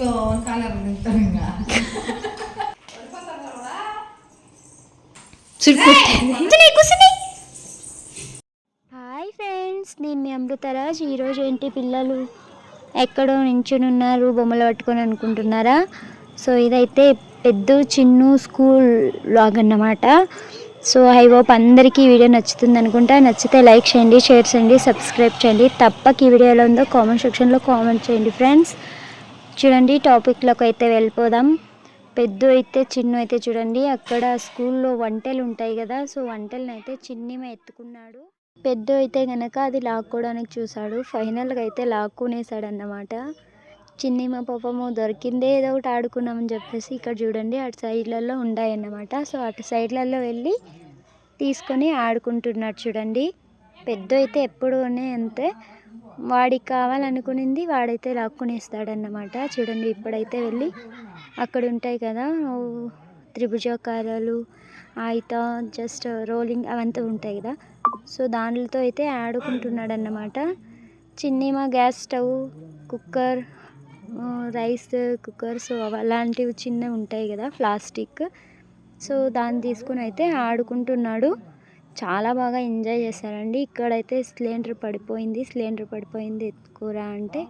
అయ్యో కాలర్ తింటారు ఇంకా హాయ్ ఫ్రెండ్స్ నేను మీ అమృతరాజ్ ఈరోజు ఏంటి పిల్లలు? ఎక్కడో నించుని ఉన్నారు బొమ్మలు పట్టుకొని అనుకుంటున్నారా? సో ఇదైతే పెద్ద చిన్ను స్కూల్ లాగ్ అన్నమాట. సో ఐ హోప్ అందరికీ ఈ వీడియో నచ్చుతుంది అనుకుంటా. నచ్చితే లైక్ చేయండి షేర్ చేయండి సబ్స్క్రైబ్ చేయండి. తప్పక ఈ వీడియో ఎలా ఉందో కామెంట్ సెక్షన్లో కామెంట్ చేయండి ఫ్రెండ్స్. చూడండి టాపిక్లోకి అయితే వెళ్ళిపోదాం. పెద్ద అయితే చిన్న అయితే చూడండి అక్కడ స్కూల్లో వంటలు ఉంటాయి కదా సో వంటలను అయితే చిన్నిమ ఎత్తుకున్నాడు. పెద్ద అయితే గనక అది లాక్కోవడానికి చూశాడు ఫైనల్గా అయితే లాక్కునేసాడు అన్నమాట చిన్నిమ పాపము దొరికిందే ఏదో ఒకటి ఆడుకున్నామని చెప్పేసి ఇక్కడ చూడండి అటు సైడ్లలో ఉన్నాయన్నమాట సో అటు సైడ్లలో వెళ్ళి తీసుకొని ఆడుకుంటున్నాడు చూడండి. పెద్ద అయితే ఎప్పుడు అంతే వాడికి కావాలనుకునింది వాడైతే లాక్కునేస్తాడన్నమాట. చూడండి ఇప్పుడైతే వెళ్ళి అక్కడ ఉంటాయి కదా త్రిభుజాకారాలు ఆయిత జస్ట్ రోలింగ్ అవంతా ఉంటాయి కదా. సో దానితో అయితే ఆడుకుంటున్నాడు అన్నమాట చిన్నమా gas stove cooker rice cooker so అలాంటివి చిన్నవి ఉంటాయి కదా ప్లాస్టిక్. సో దాన్ని తీసుకుని అయితే ఆడుకుంటున్నాడు. చాలా బాగా ఎంజాయ్ చేశారండి. ఇక్కడైతే సిలిండర్ పడిపోయింది. సిలిండర్ పడిపోయింది ఎత్తుకురా అంటే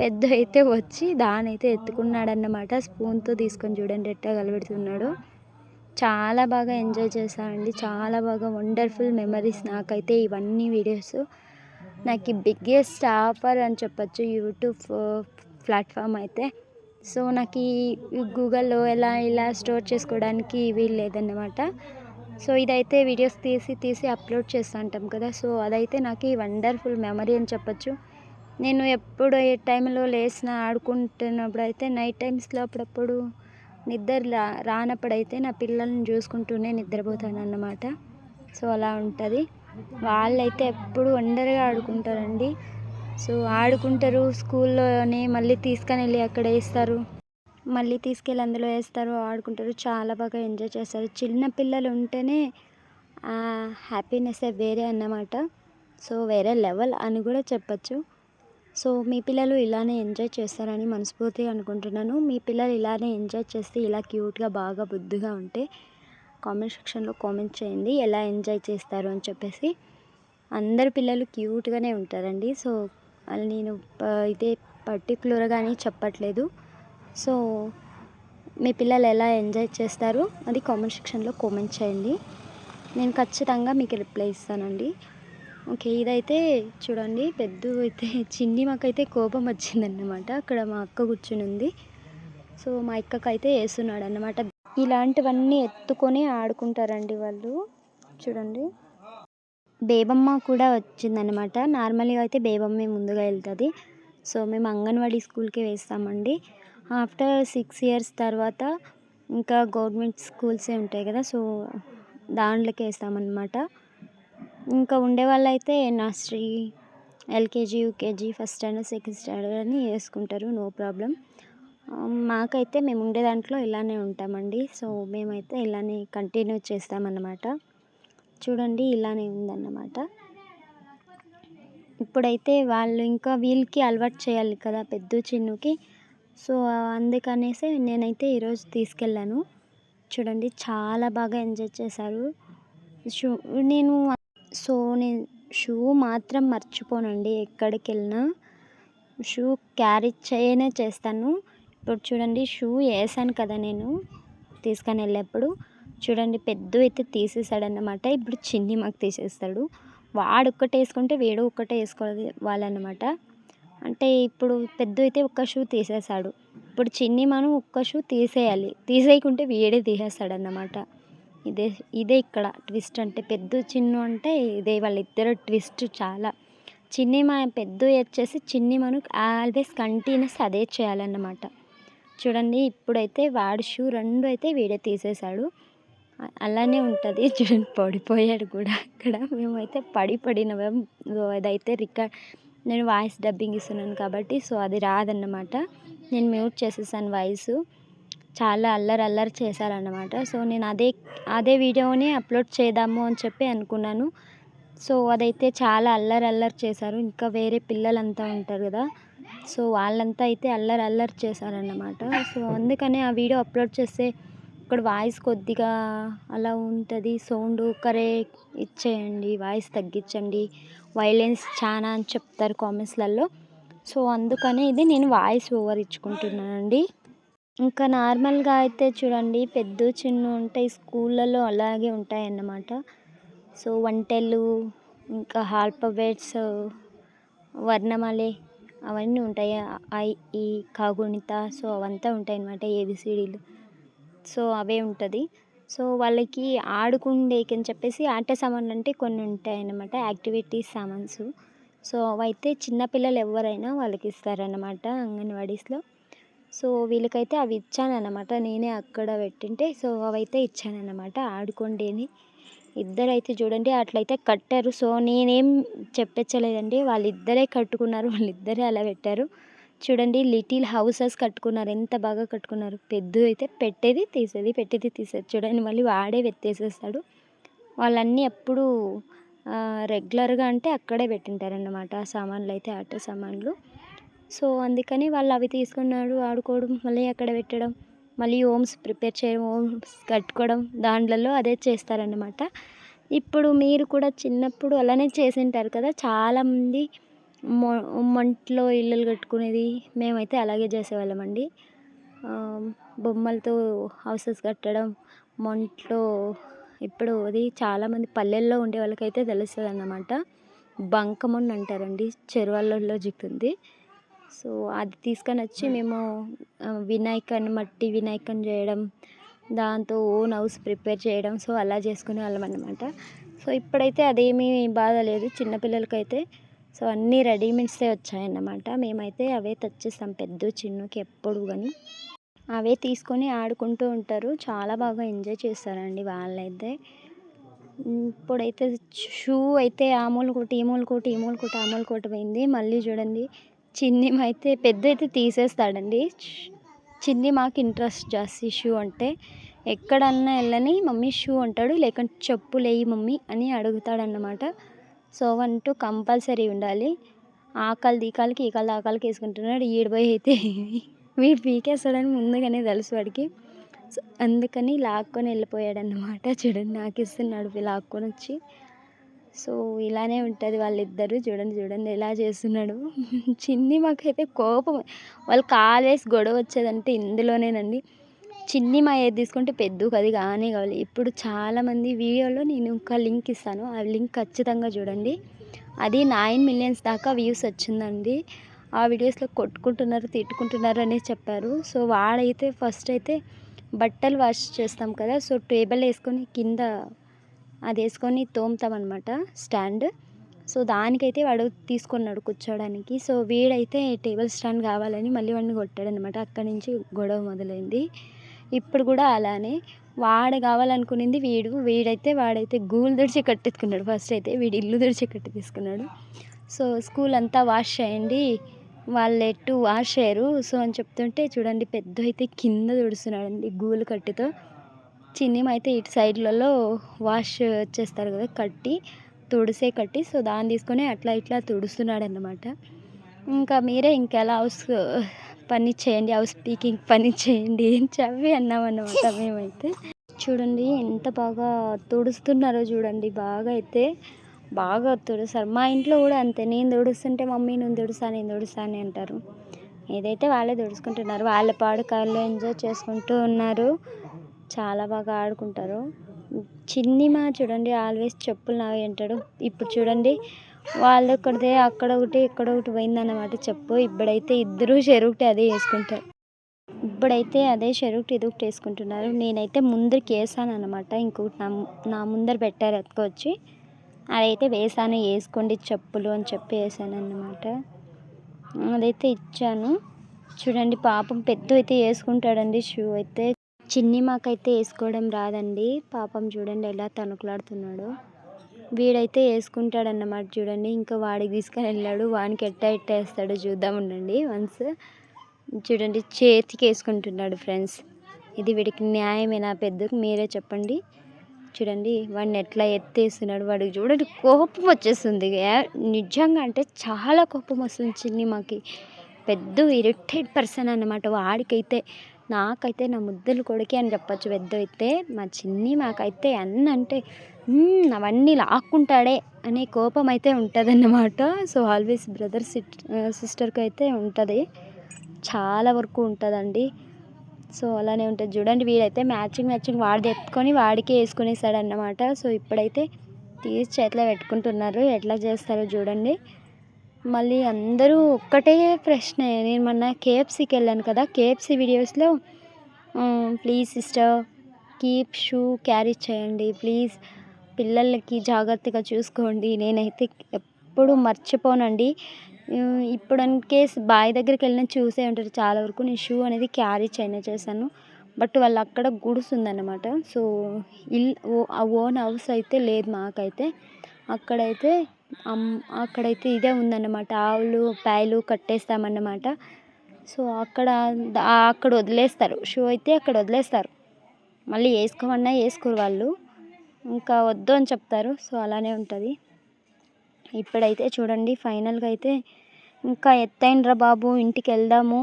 పెద్ద అయితే వచ్చి దాని అయితే స్పూన్తో తీసుకొని చూడండి ఎట్టా కలబెడుతున్నాడు. చాలా బాగా ఎంజాయ్ చేశానండి చాలా బాగా వండర్ఫుల్ మెమరీస్ నాకైతే ఇవన్నీ వీడియోస్. నాకు బిగ్గెస్ట్ ఆఫర్ అని చెప్పచ్చు. యూట్యూబ్ ప్లాట్ఫామ్ అయితే. సో నాకు ఈ గూగుల్లో ఎలా ఇలా స్టోర్ చేసుకోవడానికి వీలు లేదన్నమాట. సో ఇదైతే వీడియోస్ తీసి తీసి అప్లోడ్ చేస్తూ ఉంటాం కదా. సో అదైతే నాకు ఈ వండర్ఫుల్ మెమరీ అని చెప్పొచ్చు. నేను ఎప్పుడు ఏ టైంలో లేచిన ఆడుకుంటున్నప్పుడు అయితే నైట్ టైమ్స్లో అప్పుడప్పుడు నిద్ర రా రానప్పుడైతే నా పిల్లల్ని చూసుకుంటూనే నిద్రపోతాను అన్నమాట సో అలా ఉంటుంది. వాళ్ళైతే ఎప్పుడు వండర్గా ఆడుకుంటారండి. సో ఆడుకుంటారు స్కూల్లోనే మళ్ళీ తీసుకొని వెళ్ళి అక్కడ వేస్తారు మళ్ళీ తీసుకెళ్ళి అందులో వేస్తారు ఆడుకుంటారు. చాలా బాగా ఎంజాయ్ చేస్తారు. చిన్న పిల్లలు ఉంటేనే హ్యాపీనెస్ వేరే అన్నమాట. సో వేరే లెవెల్ అని కూడా చెప్పచ్చు. సో మీ పిల్లలు ఇలానే ఎంజాయ్ చేస్తారని మనస్ఫూర్తిగా అనుకుంటున్నాను. మీ పిల్లలు ఇలానే ఎంజాయ్ చేస్తే ఇలా క్యూట్గా బాగా బుద్ధిగా ఉంటే కామెంట్ సెక్షన్లో కామెంట్ చేయండి. ఎలా ఎంజాయ్ చేస్తారు అని చెప్పేసి. అందరు పిల్లలు క్యూట్గానే ఉంటారండి. సో నేను ప- ఇదే పర్టికులర్గా అని చెప్పట్లేదు. సో మీ పిల్లలు ఎలా ఎంజాయ్ చేస్తారు? అది కామెంట్ సెక్షన్లో కామెంట్ చేయండి. నేను ఖచ్చితంగా మీకు రిప్లై ఇస్తానండి. ఓకే ఇదైతే చూడండి పెద్ద అయితే చిన్ని మాకైతే కోపం వచ్చిందన్నమాట. అక్కడ మా అక్క కూర్చుని ఉంది. సో మా అక్కకు అయితే వేస్తున్నాడు అన్నమాట ఇలాంటివన్నీ ఎత్తుకొని ఆడుకుంటారండి వాళ్ళు. చూడండి. బేబమ్మ కూడా వచ్చిందనమాట నార్మల్గా అయితే బేబమ్మే ముందుగా వెళ్తుంది. సో మేము అంగన్వాడీ స్కూల్కి వేస్తామండి. ఆఫ్టర్ సిక్స్ ఇయర్స్ తర్వాత ఇంకా గవర్నమెంట్ స్కూల్సే ఉంటాయి కదా సో దాంట్లోకి వేస్తామన్నమాట ఇంకా ఉండే వాళ్ళైతే nursery LKG UKG first standard second standard అని వేసుకుంటారు నో ప్రాబ్లం. మాకైతే మేము ఉండే దాంట్లో ఇలానే ఉంటామండి సో మేమైతే ఇలానే కంటిన్యూ చేస్తామన్నమాట. చూడండి ఇలానే ఉందన్నమాట. ఇప్పుడైతే వాళ్ళు ఇంకా వీళ్ళకి అలవాటు చేయాలి కదా పెద్ద చిన్నుకి. సో అందుకనేసి నేనైతే ఈరోజు తీసుకెళ్ళాను. చూడండి చాలా బాగా ఎంజాయ్ చేశారు. షూ నేను సో నేను షూ మాత్రం మర్చిపోనండి ఎక్కడికి వెళ్ళినా షూ క్యారీ చేయనే చేస్తాను. ఇప్పుడు చూడండి షూ వేసాను కదా నేను తీసుకొని వెళ్ళేప్పుడు. చూడండి పెద్ద అయితే తీసేసాడన్నమాట. ఇప్పుడు చిన్ని మాకు తీసేస్తాడు. వాడు ఒక్కటే వేసుకుంటే వీడు ఒక్కటే వేసుకోవాలి వాళ్ళన్నమాట. అంటే ఇప్పుడు పెద్ద అయితే ఒక్క షూ తీసేసాడు ఇప్పుడు చిన్ని మనం ఒక్క షూ తీసేయాలి. తీసేయకుంటే వీడే తీసేస్తాడన్నమాట. ఇదే ఇదే ఇక్కడ ట్విస్ట్ అంటే పెద్ద చిన్ను అంటే ఇదే వాళ్ళిద్దరు ట్విస్ట్ చాలా. చిన్ని మా పెద్ద వచ్చేసి చిన్ని మనం ఆల్వేస్ కంటిన్యూస్ అదే చేయాలన్నమాట. చూడండి ఇప్పుడైతే వాడి షూ రెండు అయితే వీడే తీసేశాడు. అలానే ఉంటుంది. చూడండి పడిపోయాడు కూడా అక్కడ. మేమైతే పడి పడినవం అదైతే రికార్డ్ నేను వాయిస్ డబ్బింగ్ ఇస్తున్నాను కాబట్టి సో అది రాదన్నమాట. నేను మ్యూట్ చేసేసాను వాయిస్. చాలా అల్లరి అల్లరి చేశారన్నమాట. సో నేను అదే అదే వీడియోని అప్లోడ్ చేద్దాము అని చెప్పి అనుకున్నాను. సో అదైతే చాలా అల్లరి అల్లరి చేశారు. ఇంకా వేరే పిల్లలంతా ఉంటారు కదా సో వాళ్ళంతా అయితే అల్లరి అల్లరి చేశారన్నమాట. సో అందుకనే ఆ వీడియో అప్లోడ్ చేస్తే ఇక్కడ వాయిస్ కొద్దిగా అలా ఉంటుంది. సౌండ్ కరే ఇచ్చేయండి వాయిస్ తగ్గించండి. వైలెన్స్ చాలా అని చెప్తారు కామెంట్స్లలో సో అందుకనే ఇది నేను వాయిస్ ఓవర్ ఇచ్చుకుంటున్నానండి. ఇంకా నార్మల్గా అయితే చూడండి పెద్ద చిన్న ఉంటాయి స్కూళ్ళలో అలాగే ఉంటాయి అన్నమాట సో వంటలు ఇంకా ఆల్ఫబెట్స్ వర్ణమాలే అవన్నీ ఉంటాయి. ఐ ఈ కాగుణిత సో అవంతా ఉంటాయి అన్నమాట ఏబిసిడీలు సో అవే ఉంటుంది. సో వాళ్ళకి ఆడుకుండేకి అని చెప్పేసి ఆట సామాన్లు అంటే కొన్ని ఉంటాయి అన్నమాట యాక్టివిటీస్ సామాన్స్. సో అవైతే చిన్నపిల్లలు ఎవరైనా వాళ్ళకి ఇస్తారన్నమాట అంగన్వాడీస్లో. సో వీళ్ళకైతే అవి ఇచ్చానన్నమాట నేనే అక్కడ పెట్టింటే. సో అవైతే ఇచ్చానన్నమాట ఆడుకోండి ఇద్దరైతే చూడండి అట్లయితే కట్టారు. సో నేనేం చెప్పించలేదండి వాళ్ళిద్దరే కట్టుకున్నారు వాళ్ళిద్దరే అలా పెట్టారు. చూడండి లిటిల్ హౌసెస్ కట్టుకున్నారు. ఎంత బాగా కట్టుకున్నారు. పెద్ద అయితే పెట్టేది తీసేది పెట్టేది తీసేది. చూడండి మళ్ళీ వాడే వెత్తేసేస్తాడు. వాళ్ళన్నీ ఎప్పుడు రెగ్యులర్గా అంటే అక్కడే పెట్టింటారన్నమాట. సామాన్లు అయితే ఆట సామాన్లు. సో అందుకని వాళ్ళు అవి తీసుకున్నాడు ఆడుకోవడం మళ్ళీ అక్కడ పెట్టడం మళ్ళీ హోమ్స్ ప్రిపేర్ చేయడం హోమ్స్ కట్టుకోవడం దాంట్లలో అదే చేస్తారన్నమాట. ఇప్పుడు మీరు కూడా చిన్నప్పుడు అలానే చేసింటారు కదా చాలామంది మొ మంటలో ఇల్లులు కట్టుకునేది మేమైతే అలాగే చేసేవాళ్ళమండి. బొమ్మలతో హౌసెస్ కట్టడం మంటలో ఇప్పుడు అది చాలామంది పల్లెల్లో ఉండే వాళ్ళకైతే తెలుస్తుంది అన్నమాట బంకమన్ను అంటారండి చెరువులలో జిగుతుంది సో అది తీసుకొని వచ్చి మేము వినాయకన్ మట్టి వినాయకన్ చేయడం దాంతో ఓన్ హౌస్ ప్రిపేర్ చేయడం సో అలా చేసుకునే వాళ్ళం అన్నమాట సో ఇప్పుడైతే అదేమీ బాధ లేదు చిన్నపిల్లలకైతే సో అన్నీ రెడీమేడ్సే వచ్చాయన్నమాట. మేమైతే అవే తెచ్చిస్తాం పెద్ద చిన్నకి ఎప్పుడు కానీ అవే తీసుకొని ఆడుకుంటూ ఉంటారు. చాలా బాగా ఎంజాయ్ చేస్తారండి వాళ్ళైతే. ఇప్పుడైతే షూ అయితే ఆమూలు మూల కొట్టి ఈ మూల కొట్టి ఆమూలు మూల కొట్టి కొట్టి పోయింది. మళ్ళీ చూడండి చిన్ని అయితే పెద్ద అయితే తీసేస్తాడండి. చిన్ని మాకు ఇంట్రెస్ట్ జాస్తి షూ అంటే ఎక్కడన్నా వెళ్ళని మమ్మీ షూ అంటాడు లేకుంటే చెప్పులేయి మమ్మీ అని అడుగుతాడన్నమాట. సో అంటూ కంపల్సరీ ఉండాలి. ఆకలి దీకాలకి ఈ కాలు ఆ కాలుకి వేసుకుంటున్నాడు ఈడు పోయి అయితే వీడు పీకేస్తాడని ముందుగానే తెలుసు వాడికి. సో అందుకని లాక్కొని వెళ్ళిపోయాడు అన్నమాట చూడండి నాకు ఇస్తున్నాడు లాక్కొని వచ్చి. సో ఇలానే ఉంటుంది వాళ్ళిద్దరు. చూడండి చూడండి ఎలా చేస్తున్నాడు. చిన్ని మాకైతే కోపం. వాళ్ళు కాలు వేసి గొడవ వచ్చేదంటే ఇందులోనేనండి. చిన్ని మా ఏది తీసుకుంటే పెద్దకు అది కానీ కావాలి. ఇప్పుడు చాలామంది వీడియోలో నేను ఒక లింక్ ఇస్తాను. ఆ లింక్ ఖచ్చితంగా చూడండి. అది నైన్ మిలియన్స్ దాకా వ్యూస్ వచ్చిందండి. ఆ వీడియోస్లో కొట్టుకుంటున్నారు తిట్టుకుంటున్నారు అనేసి చెప్పారు. సో వాడైతే ఫస్ట్ అయితే బట్టలు వాష్ చేస్తాం కదా. సో టేబుల్ వేసుకొని కింద అది వేసుకొని తోముతామన్నమాట స్టాండ్. సో దానికైతే వాడు తీసుకున్నాడు కూర్చోడానికి. సో వీడైతే టేబుల్ స్టాండ్ కావాలని మళ్ళీ వాడిని కొట్టాడనమాట అక్కడి నుంచి గొడవ మొదలైంది. ఇప్పుడు కూడా అలానే వాడు కావాలనుకునింది వీడు వీడైతే వాడైతే గూలు తుడిచి కట్టెత్తుకున్నాడు. ఫస్ట్ అయితే వీడు ఇల్లు తుడిచి కట్టి తీసుకున్నాడు. సో స్కూల్ అంతా వాష్ చేయండి వాళ్ళు ఎట్టు వాష్ చేయరు. సో అని చెప్తుంటే చూడండి పెద్ద అయితే కింద తుడుస్తున్నాడండి గూలు కట్టితో. చిన్నిమ అయితే ఇటు సైడ్లలో వాష్ చేస్తారు కదా కట్టి తుడిసే కట్టి. సో దాన్ని తీసుకొని అట్లా ఇట్లా తుడుస్తున్నాడు అన్నమాట ఇంకా మీరే ఇంకెలా హౌస్ పని చేయండి హౌస్ స్పీకింగ్ పని చేయండి అని చెప్పి అన్నామన్నమాట మేమైతే. చూడండి ఎంత బాగా తుడుస్తున్నారో చూడండి బాగా అయితే బాగా తుడుస్తారు. మా ఇంట్లో కూడా అంతే నేను తుడుస్తుంటే మమ్మీ నేను తుడుస్తా నేను తుడుస్తా అని అంటారు. ఏదైతే వాళ్ళే తుడుచుకుంటున్నారు వాళ్ళ పాడు ఎంజాయ్ చేసుకుంటూ ఉన్నారు. చాలా బాగా ఆడుకుంటారు. చిన్నిమా చూడండి ఆల్వేస్ చెప్పులు నావి అంటాడు. ఇప్పుడు చూడండి వాళ్ళు ఒకటిదే అక్కడ ఒకటి ఇక్కడ ఒకటి పోయిందన్నమాట చెప్పు. ఇప్పుడైతే ఇద్దరు చెరుకుటి అదే వేసుకుంటారు ఇప్పుడైతే అదే చెరుకుటి ఇది ఒకటి వేసుకుంటున్నారు. నేనైతే ముందరికి వేసాను అనమాట ఇంకొకటి నా నా ముందర పెట్టారు ఎత్తుకొచ్చి అదైతే వేసాను వేసుకోండి చెప్పులు అని చెప్పి వేసాను అన్నమాట అదైతే ఇచ్చాను. చూడండి పాపం పెద్ద అయితే వేసుకుంటాడండి షూ అయితే. చిన్ని మాకైతే వేసుకోవడం రాదండి. పాపం చూడండి ఎలా తణుకులాడుతున్నాడు. వీడైతే వేసుకుంటాడు అన్నమాట చూడండి. ఇంకా వాడికి తీసుకొని వెళ్ళాడు వానికి ఎట్ట ఎట్ట వేస్తాడో చూద్దాం ఉండండి. వన్స్ చూడండి చేతికి వేసుకుంటున్నాడు ఫ్రెండ్స్. ఇది వీడికి న్యాయమేనా పెద్దకు మీరే చెప్పండి. చూడండి వాడిని ఎట్లా ఎత్తేస్తున్నాడు. వాడికి చూడండి కోపం వచ్చేస్తుంది. నిజంగా అంటే చాలా కోపం వస్తుంది చిన్ని మాకి. పెద్ద ఇరిటేట్ పర్సన్ అన్నమాట. వాడికైతే నాకైతే నా ముద్దులు కొడుకే అని చెప్పొచ్చు పెద్ద అయితే మా చిన్ని మాకైతే అన్న అంటే అవన్నీ లాక్కుంటాడే అనే కోపం అయితే ఉంటుందన్నమాట. సో ఆల్వేస్ బ్రదర్ సిస్టర్కి అయితే ఉంటుంది. చాలా వరకు ఉంటుందండి. సో అలానే ఉంటుంది. చూడండి వీడైతే మ్యాచింగ్ మ్యాచింగ్ వాడిది ఎత్తుకొని వాడికే వేసుకునేసాడు అన్నమాట సో ఇప్పుడైతే తీసి చేతిలో పెట్టుకుంటున్నారు. ఎట్లా చేస్తారో చూడండి. మళ్ళీ అందరూ ఒక్కటే ప్రశ్న. నేను మొన్న కేఎఫ్సీకి వెళ్ళాను కదా కేఎఫ్సీ వీడియోస్లో. Please sister keep shoe carry చేయండి. ప్లీజ్ పిల్లలకి జాగ్రత్తగా చూసుకోండి. నేనైతే ఎప్పుడు మర్చిపోనండి. ఇప్పుడు ఇన్ కేస్ బాయ్ దగ్గరికి వెళ్ళిన చూసే ఉంటారు. చాలా వరకు నేను షూ అనేది క్యారీ చేయనే చేశాను. బట్ వాళ్ళు అక్కడ గుడిసు ఉందన్నమాట. సో ఇల్ ఓ- ఆ ఓన్ హౌస్ అయితే లేదు మాకైతే. అక్కడైతే అక్కడైతే ఇదే ఉందన్నమాట. ఆవులు పాయలు కట్టేస్తామన్నమాట. సో అక్కడ అక్కడ వదిలేస్తారు. షూ అయితే అక్కడ వదిలేస్తారు. మళ్ళీ వేసుకోమన్నా వేసుకోరు వాళ్ళు. ఇంకా వద్దు అని చెప్తారు. సో అలానే ఉంటుంది. ఇప్పుడైతే చూడండి ఫైనల్గా అయితే ఇంకా ఎత్తైనరా బాబు ఇంటికి వెళ్దాము.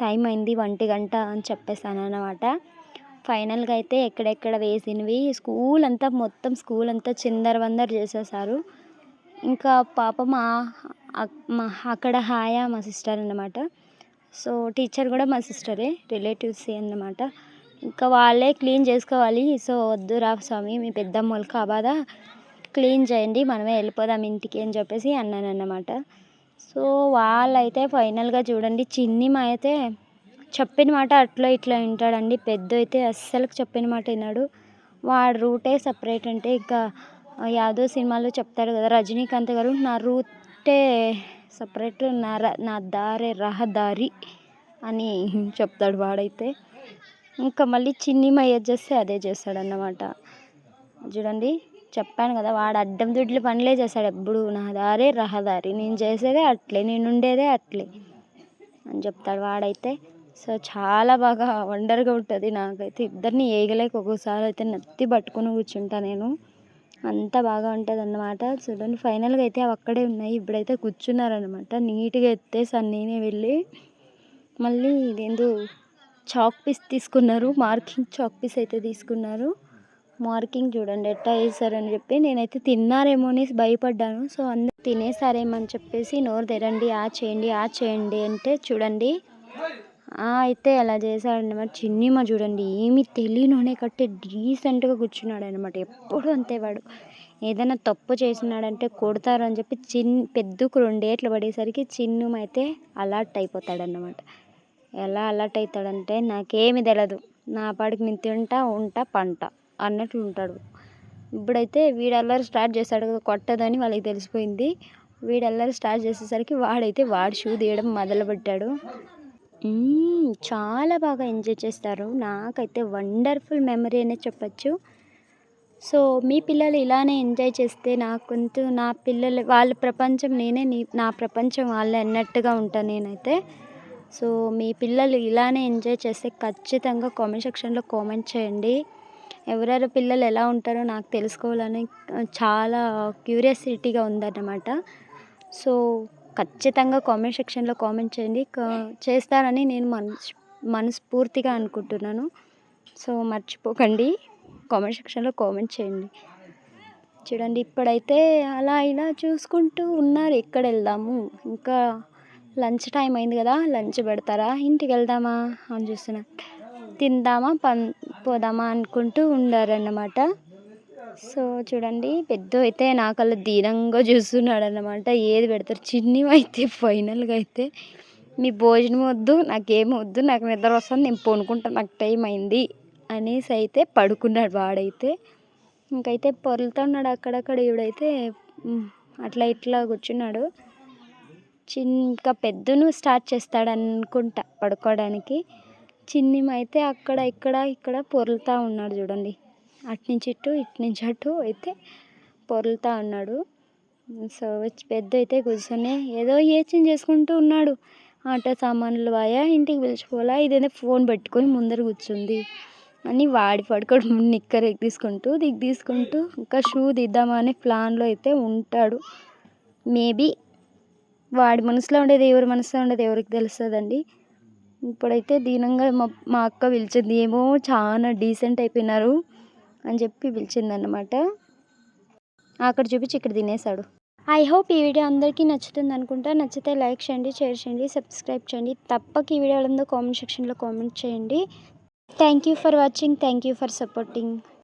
టైం అయింది ఒంటి గంట అని చెప్పేసాను అన్నమాట. ఫైనల్గా అయితే ఎక్కడెక్కడ వేసినవి స్కూల్ అంతా మొత్తం స్కూల్ అంతా చిందర వందర చేసేసారు. ఇంకా పాప మా మా అక్కడ హాయా మా సిస్టర్ అన్నమాట. సో టీచర్ కూడా మా సిస్టరే రిలేటివ్స్ అన్నమాట. ఇంకా వాళ్ళే క్లీన్ చేసుకోవాలి. సో వద్దు రా స్వామి మీ పెద్దమ్మ వాళ్ళకి కాబాదా క్లీన్ చేయండి మనమే వెళ్ళిపోదాం ఇంటికి అని చెప్పేసి అన్నాను అన్నమాట. సో వాళ్ళైతే ఫైనల్గా చూడండి చిన్ని మా అయితే చెప్పిన మాట అట్లా ఇట్లా వింటాడండి. పెద్ద అయితే అస్సలు చెప్పిన మాట విన్నాడు వాడు రూటే సపరేట్ అంటే ఇంకా యాదో సినిమాలో చెప్తాడు కదా రజనీకాంత్ గారు నా రూటే సపరేట్ నా ర- నా దారే రహదారి అని చెప్తాడు వాడైతే. ఇంకా మళ్ళీ చిన్ని మయ్య చేస్తే అదే చేస్తాడన్నమాట. చూడండి చెప్పాను కదా వాడు అడ్డం దుడ్లు పనులే చేస్తాడు. ఎప్పుడు నా దారే రహదారి నేను చేసేదే అట్లే నేను ఉండేదే అట్లే అని చెప్తాడు వాడైతే. సో చాలా బాగా వండర్గా ఉంటుంది నాకైతే. ఇద్దరిని ఏగలేక ఒక్కోసారి అయితే నత్తి పట్టుకుని కూర్చుంటా నేను. అంత బాగా ఉంటుంది అన్నమాట చూడండి ఫైనల్గా అయితే అవి అక్కడే ఉన్నాయి. ఇప్పుడైతే కూర్చున్నారనమాట నీట్గా ఎత్తేసాను నేనే వెళ్ళి. మళ్ళీ ఇదేందో చాక్ పీస్ తీసుకున్నారు. మార్కింగ్ చాక్ పీస్ అయితే తీసుకున్నారు. మార్కింగ్ చూడండి ఎట్లా వేసారని చెప్పి నేనైతే తిన్నారేమో అనేసి భయపడ్డాను. సో అందరు తినేసారేమని చెప్పేసి నోరు తెరండి ఆ చేయండి ఆ చేయండి అంటే చూడండి. అయితే అలా చేశాడనమాట చిన్నిమ చూడండి ఏమి తెలియనోనే కట్టి డీసెంట్గా కూర్చున్నాడు అనమాట ఎప్పుడు అంతే వాడు. ఏదైనా తప్పు చేసినాడంటే కొడతారు అని చెప్పి చిన్ పెద్దకు రెండేట్లు పడేసరికి చిన్నుమ అయితే అలర్ట్ అయిపోతాడన్నమాట. ఎలా అలర్ట్ అవుతాడంటే నాకేమి తెలియదు నా పాడికి నేను తింటా ఉంటా పంట అన్నట్లు ఉంటాడు. ఇప్పుడైతే వీడు అల్లరి స్టార్ట్ చేశాడు కదా కొట్టదని వాళ్ళకి తెలిసిపోయింది. వీడు అల్లరి స్టార్ట్ చేసేసరికి వాడైతే వాడు షూ తీయడం మొదలుపెట్టాడు. చాలా బాగా ఎంజాయ్ చేస్తారు. నాకైతే వండర్ఫుల్ మెమరీ అనే చెప్పచ్చు. సో మీ పిల్లలు ఇలానే ఎంజాయ్ చేస్తే నాకంతూ నా పిల్లలు వాళ్ళ ప్రపంచం నేనే నీ నా ప్రపంచం వాళ్ళే అన్నట్టుగా ఉంటాను నేనైతే. సో మీ పిల్లలు ఇలానే ఎంజాయ్ చేస్తే ఖచ్చితంగా కామెంట్ సెక్షన్లో కామెంట్ చేయండి. ఎవరెవరి పిల్లలు ఎలా ఉంటారో నాకు తెలుసుకోవాలని చాలా క్యూరియాసిటీగా ఉందన్నమాట. సో ఖచ్చితంగా కామెంట్ సెక్షన్లో కామెంట్ చేయండి. చేస్తారని నేను మనస్ మనస్ఫూర్తిగా అనుకుంటున్నాను. సో మర్చిపోకండి. కామెంట్ సెక్షన్లో కామెంట్ చేయండి. చూడండి ఇప్పుడైతే అలా ఇలా చూసుకుంటూ ఉన్నారు. ఎక్కడ వెళ్దాము? ఇంకా లంచ్ టైం అయింది కదా లంచ్ పెడతారా? ఇంటికి వెళ్దామా? అని చూస్తున్నా. తిందామా? పన్ పోదామా? అనుకుంటూ ఉండారన్నమాట. సో చూడండి పెద్ద అయితే నాకల్లా దీనంగా చూస్తున్నాడు అన్నమాట ఏది పెడతారు? చిన్ని అయితే ఫైనల్గా అయితే మీ భోజనం వద్దు నాకేం వద్దు నాకు నిద్ర వస్తుంది నేను పొనుకుంటాను నాకు టైం అయింది అనేసి అయితే పడుకున్నాడు వాడైతే. ఇంకైతే పొరులుతూ ఉన్నాడు అక్కడక్కడ ఈవిడైతే అట్లా ఇట్లా కూర్చున్నాడు. ఇంకా పెద్దను స్టార్ట్ చేస్తాడు అనుకుంటా పడుకోవడానికి. చిన్నిమైతే అక్కడ ఇక్కడ ఇక్కడ పొరులుతూ ఉన్నాడు చూడండి. అటు నుంచి ఇటు ఇటు నుంచి అటు అయితే పొరులుతూ ఉన్నాడు. సో పెద్ద అయితే కూర్చొని ఏదో యోచన చేసుకుంటూ ఉన్నాడు. ఆట సామాన్లు వాయా ఇంటికి పిలిచిపోలా ఇదేదో ఫోన్ పెట్టుకొని ముందర కూర్చుంది అని వాడి పడుకోడు నిక్కర్ ఎగ్ తీసుకుంటూ దిగ్ తీసుకుంటూ ఇంకా షూ దిద్దామనే ప్లాన్లో అయితే ఉంటాడు. మేబీ వాడి మనసులో ఉండేది ఎవరి మనసులో ఉండేది ఎవరికి తెలుస్తుందండి. ఇప్పుడైతే దీనంగా మా మా అక్క పిలిచింది ఏమో చాలా డీసెంట్ అయిపోయినారు. అని చెప్పి పిలిచిందన్నమాట. అక్కడ చూపించి ఇక్కడ తినేసాడు ఐ హోప్ ఈ వీడియో అందరికీ నచ్చుతుంది అనుకుంటా. నచ్చితే లైక్ చేయండి షేర్ చేయండి సబ్స్క్రైబ్ చేయండి. తప్పక ఈ వీడియో కామెంట్ సెక్షన్లో కామెంట్ చేయండి. Thank you for watching thank you for supporting